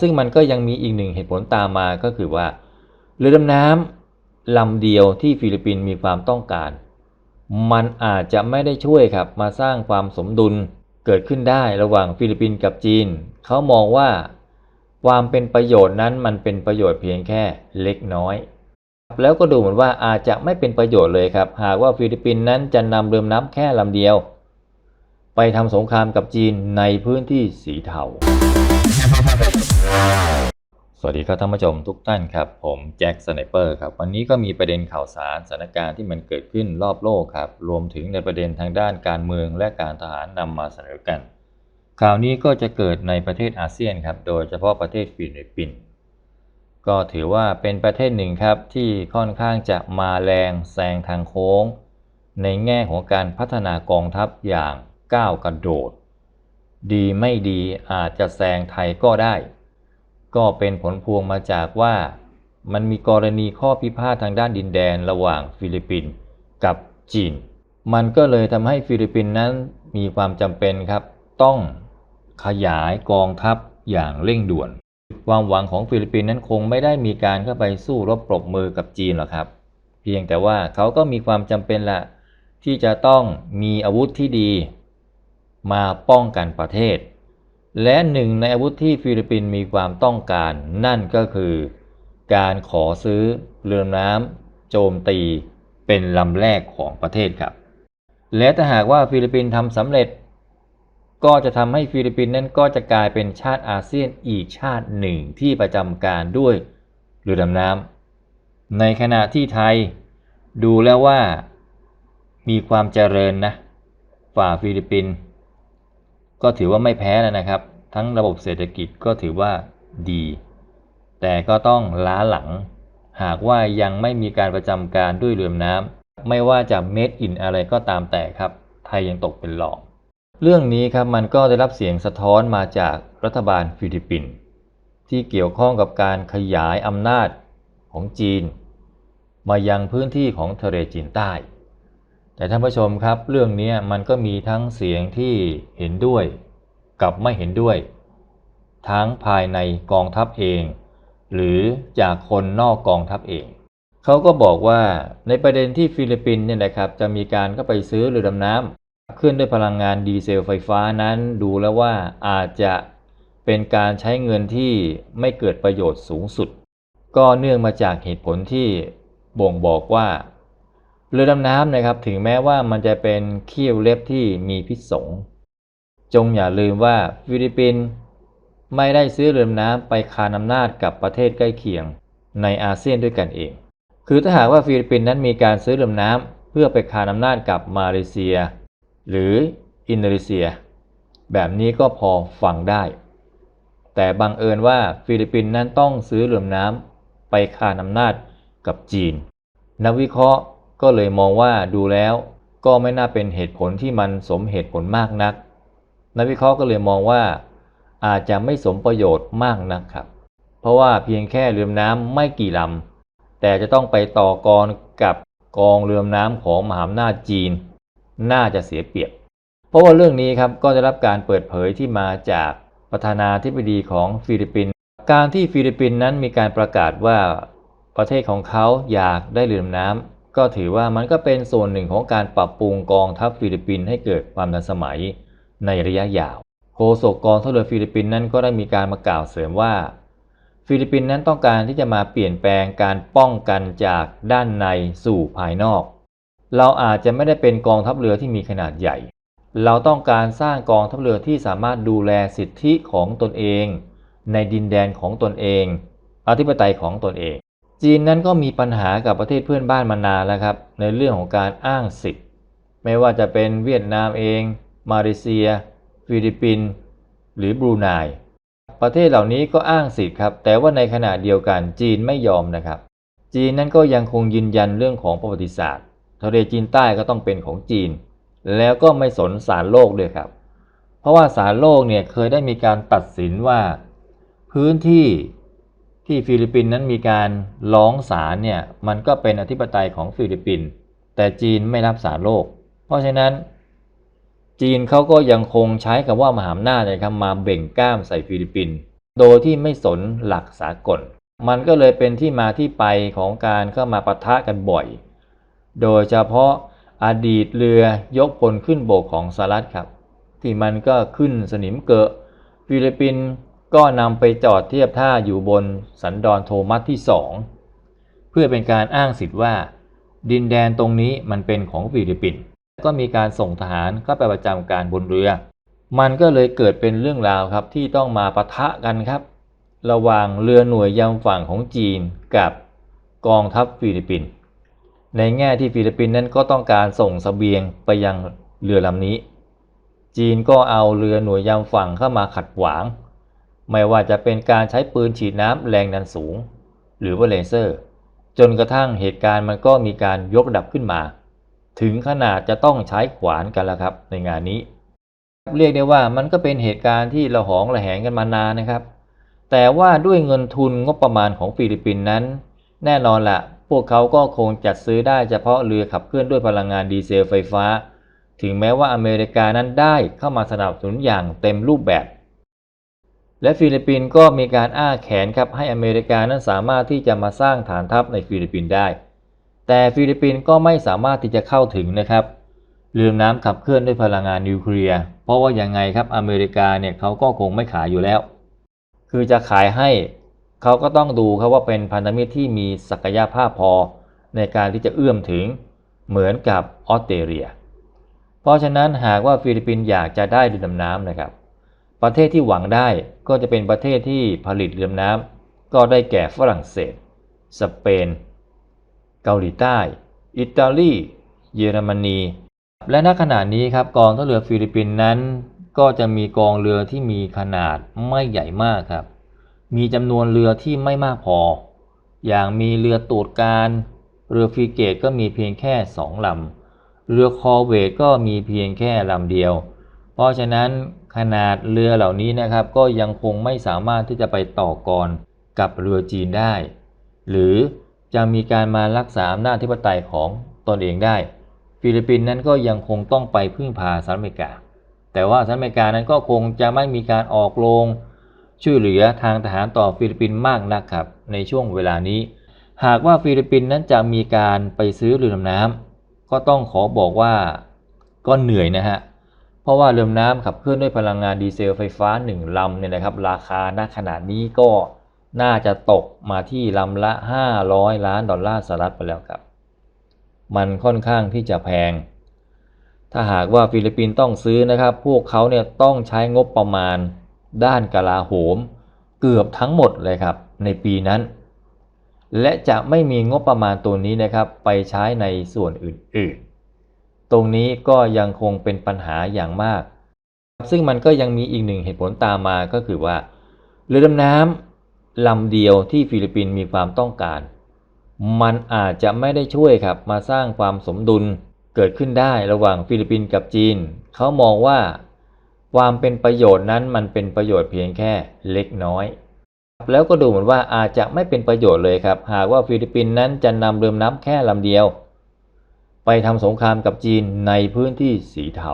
ซึ่งมันก็ยังมีอีกหนึ่งเหตุผลตามมาก็คือว่า เรือดำน้ำลำเดียวที่ฟิลิปปินส์มีความต้องการ มันอาจจะไม่ได้ช่วยครับมาสร้างความสมดุลเกิดขึ้นได้ระหว่างฟิลิปปินส์กับจีน เขามองว่าความเป็นประโยชน์นั้นมันเป็นประโยชน์เพียงแค่เล็กน้อย แล้วก็ดูเหมือนว่าอาจจะไม่เป็นประโยชน์เลยครับ หากว่าฟิลิปปินส์นั้นจะนำเรือน้ำแค่ลำเดียว ไปทำสงครามกับจีนในพื้นที่สีเทา สวัสดีครับท่านผู้ชมทุกท่านครับ ผมแจ็คสไนเปอร์ครับ วันนี้ก็มีประเด็นข่าวสารสถานการณ์ที่มันเกิดขึ้นรอบโลกครับ รวมถึงในประเด็นทางด้านการเมืองและการทหารนำมาเสนอกัน ข่าวนี้ก็จะเกิดในประเทศอาเซียนครับ โดยเฉพาะประเทศฟิลิปปินส์ก็ถือว่าเป็นประเทศหนึ่งครับที่ค่อนข้างจะมาแรงแซงทางโค้ง ในแง่ของการพัฒนากองทัพอย่างก้าวกระโดด ดีไม่ดีอาจจะแซงไทยก็ได้ ก็เป็นผลพวงมาจากว่ามันมีกรณีข้อพิพาททางด้านดินแดนระหว่างฟิลิปปินส์กับจีน มันก็เลยทำให้ฟิลิปปินส์นั้นมีความจำเป็นครับ ต้องขยายกองทัพอย่างเร่งด่วน ความหวังของฟิลิปปินส์นั้นคงไม่ได้มีการเข้าไปสู้รบปรบมือกับจีนหรอกครับ เพียงแต่ว่าเขาก็มีความจำเป็นละที่จะต้องมีอาวุธที่ดี มาป้องกันประเทศ และหนึ่งในอาวุธที่ฟิลิปปินส์มีความต้องการ นั่นก็คือ การขอซื้อเรือน้ำโจมตีเป็นลำแรกของประเทศครับ และถ้าหากว่าฟิลิปปินส์ทำสำเร็จ ก็จะทำให้ฟิลิปปินส์นั้นก็จะกลายเป็นชาติอาเซียนอีกชาติหนึ่งที่ประจำการด้วยเรือดำน้ำในขณะที่ไทยดูแล้วว่ามีความเจริญนะฝ่าฟิลิปปินส์ ก็ถือว่าไม่แพ้แล้วนะครับ ทั้งระบบเศรษฐกิจก็ถือว่าดี แต่ก็ต้องล้าหลัง หากว่ายังไม่มีการประจำการด้วยเรือน้ำไม่ว่าจะเม็ดอินอะไรก็ตามแต่ครับ ไทยยังตกเป็นรองเรื่องนี้ครับมันก็ได้รับเสียงสะท้อนมาจากรัฐบาลฟิลิปปินส์ที่เกี่ยวข้องกับการขยายอำนาจของจีน มายังพื้นที่ของทะเลจีนใต้ แต่ท่านผู้ชมครับ เรื่องนี้มันก็มีทั้งเสียงที่เห็นด้วยกับไม่เห็นด้วย ทั้งภายในกองทัพเอง หรือจากคนนอกกองทัพเอง เขาก็บอกว่าในประเด็นที่ฟิลิปปินส์เนี่ยนะครับจะมีการเข้าไปซื้อเรือดำน้ำขึ้นด้วยพลังงานดีเซลไฟฟ้านั้นดูแล้วว่าอาจจะเป็นการใช้เงินที่ไม่เกิดประโยชน์สูงสุด ก็เนื่องมาจากเหตุผลที่บ่งบอกว่า เรือดำน้ำนะครับ ถึงแม้ว่ามันจะเป็นเขี้ยวเล็บที่มีพิษสง จงอย่าลืมว่าฟิลิปปินส์ไม่ได้ซื้อเรือดำน้ำไปคานอำนาจกับประเทศใกล้เคียงในอาเซียนด้วยกันเอง คือถ้าหากว่าฟิลิปปินส์นั้นมีการซื้อเรือดำน้ำเพื่อไปคานอำนาจกับมาเลเซีย หรืออินโดนีเซีย แบบนี้ก็พอฟังได้ แต่บังเอิญว่าฟิลิปปินส์นั้นต้องซื้อเรือดำน้ำไปคานอำนาจกับจีน นักวิเคราะห์ ก็เลยมองว่าดูแล้วก็ไม่น่าเป็นเหตุผลที่มันสมเหตุผลมากนัก นักวิเคราะห์ก็เลยมองว่า อาจจะไม่สมประโยชน์มากนักครับ เพราะว่าเพียงแค่เรือน้ำไม่กี่ลำแต่จะต้องไปต่อกรกับกองเรือน้ำของมหาอำนาจจีน น่าจะเสียเปรียบ เพราะว่าเรื่องนี้ครับก็ได้รับการเปิดเผยที่มาจากประธานาธิบดีของฟิลิปปินส์การที่ฟิลิปปินส์นั้นมีการประกาศว่าประเทศของเขาอยากได้เรือดำน้ำ ก็ถือว่ามันก็เป็นส่วนหนึ่งของการปรับปรุงกองทัพฟิลิปปินส์ให้เกิดความทันสมัยในระยะยาว โฆษกกองทัพเรือฟิลิปปินส์นั้นก็ได้มีการมากล่าวเสริมว่า ฟิลิปปินส์นั้นต้องการที่จะมาเปลี่ยนแปลงการป้องกันจากด้านในสู่ภายนอก เราอาจจะไม่ได้เป็นกองทัพเรือที่มีขนาดใหญ่ เราต้องการสร้างกองทัพเรือที่สามารถดูแลสิทธิของตนเอง ในดินแดนของตนเอง อธิปไตยของตนเอง จีนนั้นก็มีปัญหากับประเทศเพื่อนบ้านมานานแล้วครับ ในเรื่องของการอ้างสิทธิ์ ไม่ว่าจะเป็นเวียดนามเอง มาเลเซีย ฟิลิปปินส์หรือบรูไนประเทศเหล่านี้ก็อ้างสิทธิ์ครับ แต่ว่าในขณะเดียวกันจีนไม่ยอมนะครับ จีนนั้นก็ยังคงยืนยันเรื่องของประวัติศาสตร์ทะเลจีนใต้ก็ต้องเป็นของจีน แล้วก็ไม่สนศาลโลกด้วยครับ เพราะว่าศาลโลกเนี่ยเคยได้มีการตัดสินว่า พื้นที่ ที่ฟิลิปปินส์นั้นมีการร้องศาลเนี่ยมันก็เป็นอธิปไตยของฟิลิปปินส์แต่จีนไม่รับศาลโลก เพราะฉะนั้น จีนเขาก็ยังคงใช้คำว่ามหาอำนาจนะครับมาเบ่งกล้ามใส่ฟิลิปปินส์โดยที่ไม่สนหลักสากล มันก็เลยเป็นที่มาที่ไปของการเข้ามาปะทะกันบ่อย โดยเฉพาะอดีตเรือยกพลขึ้นโบกของสหรัฐครับ ที่มันก็ขึ้นสนิมเกอะฟิลิปปินส์ ก็นำไปจอดเทียบท่าอยู่บนสันดอนโทมัสที่สองเพื่อเป็นการอ้างสิทธิ์ว่า ดินแดนตรงนี้มันเป็นของฟิลิปปินส์ก็มีการส่งทหารเข้าไปประจำการบนเรือ มันก็เลยเกิดเป็นเรื่องราวครับที่ต้องมาปะทะกันครับ ระหว่างเรือหน่วยยามฝั่งของจีนกับกองทัพฟิลิปปินส์ในแง่ที่ฟิลิปปินส์นั้นก็ต้องการส่งสเสบียงไปยังเรือลำนี้ จีนก็เอาเรือหน่วยยามฝั่งเข้ามาขัดขวาง ไม่ว่าจะเป็นการใช้ปืนฉีดน้ำแรงดันสูง หรือว่าเลเซอร์ จนกระทั่งเหตุการณ์มันก็มีการยกระดับขึ้นมา ถึงขนาดจะต้องใช้ขวานกันแล้วครับในงานนี้ เรียกได้ว่ามันก็เป็นเหตุการณ์ที่ระหองระแหงกันมานานนะครับ แต่ว่าด้วยเงินทุนงบประมาณของฟิลิปปินส์นั้น แน่นอนละพวกเขาก็คงจัดซื้อได้เฉพาะเรือขับเคลื่อนด้วยพลังงานดีเซลไฟฟ้า ถึงแม้ว่าอเมริกานั้นได้เข้ามาสนับสนุนอย่างเต็มรูปแบบ และฟิลิปปินส์ก็มีการอ้าแขนครับให้อเมริกานั้นสามารถที่จะมาสร้างฐานทัพในฟิลิปปินส์ได้ แต่ฟิลิปปินส์ก็ไม่สามารถที่จะเข้าถึงนะครับเรือน้ำขับเคลื่อนด้วยพลังงานนิวเคลียร์ เพราะว่ายังไงครับอเมริกาเนี่ยเขาก็คงไม่ขายอยู่แล้ว คือจะขายให้เขาก็ต้องดูครับว่าเป็นพันธมิตรที่มีศักยภาพพอในการที่จะเอื้อมถึงเหมือนกับออสเตรเลีย เพราะฉะนั้นหากว่าฟิลิปปินส์อยากจะได้เรือดำน้ำนะครับ ประเทศที่หวังได้ก็จะเป็นประเทศที่ผลิตเรือน้ำก็ได้แก่ฝรั่งเศส สเปน เกาหลีใต้ อิตาลี เยอรมนี และณขณะนี้ครับกองทัพเรือฟิลิปปินส์นั้น ก็จะมีกองเรือที่มีขนาดไม่ใหญ่มากครับ มีจำนวนเรือที่ไม่มากพอ อย่างมีเรือตรวจการเรือฟริเกตก็มีเพียงแค่สองลำ เรือคอเวตก็มีเพียงแค่ลำเดียว เพราะฉะนั้นขนาดเรือเหล่านี้นะครับก็ยังคงไม่สามารถที่จะไปต่อกรกับเรือจีนได้ หรือจะมีการมารักษาอำนาจธิปไตยของตนเองได้ ฟิลิปปินส์นั้นก็ยังคงต้องไปพึ่งพาสหรัฐอเมริกา แต่ว่าสหรัฐอเมริกานั้นก็คงจะไม่มีการออกโรงช่วยเหลือทางทหารต่อฟิลิปปินส์มากนักครับในช่วงเวลานี้ หากว่าฟิลิปปินส์นั้นจะมีการไปซื้อเรือดำน้ำก็ต้องขอบอกว่าก็เหนื่อยนะฮะ เพราะว่าเรือน้ำขับเคลื่อนด้วยพลังงานดีเซลไฟฟ้า 1ลำเนี่ยนะครับราคาณขณะนี้ก็น่าจะตกมาที่ลำละ 500 ล้านดอลลาร์สหรัฐไปแล้วครับ มันค่อนข้างที่จะแพง ถ้าหากว่าฟิลิปปินส์ต้องซื้อนะครับ พวกเขาเนี่ยต้องใช้งบประมาณด้านกลาโหม เกือบทั้งหมดเลยครับ ในปีนั้น และจะไม่มีงบประมาณตัวนี้นะครับ ไปใช้ในส่วนอื่นๆ ตรงนี้ก็ยังคงเป็นปัญหาอย่างมาก ซึ่งมันก็ยังมีอีกหนึ่งเหตุผลตามมาก็คือว่า เรือดำน้ำลำเดียวที่ฟิลิปปินส์มีความต้องการ มันอาจจะไม่ได้ช่วยครับมาสร้างความสมดุลเกิดขึ้นได้ระหว่างฟิลิปปินส์กับจีน เขามองว่าความเป็นประโยชน์นั้นมันเป็นประโยชน์เพียงแค่เล็กน้อย แล้วก็ดูเหมือนว่าอาจจะไม่เป็นประโยชน์เลยครับ หากว่าฟิลิปปินส์นั้นจะนำเรือน้ำแค่ลำเดียว ไปทำสงครามกับจีนในพื้นที่สีเทา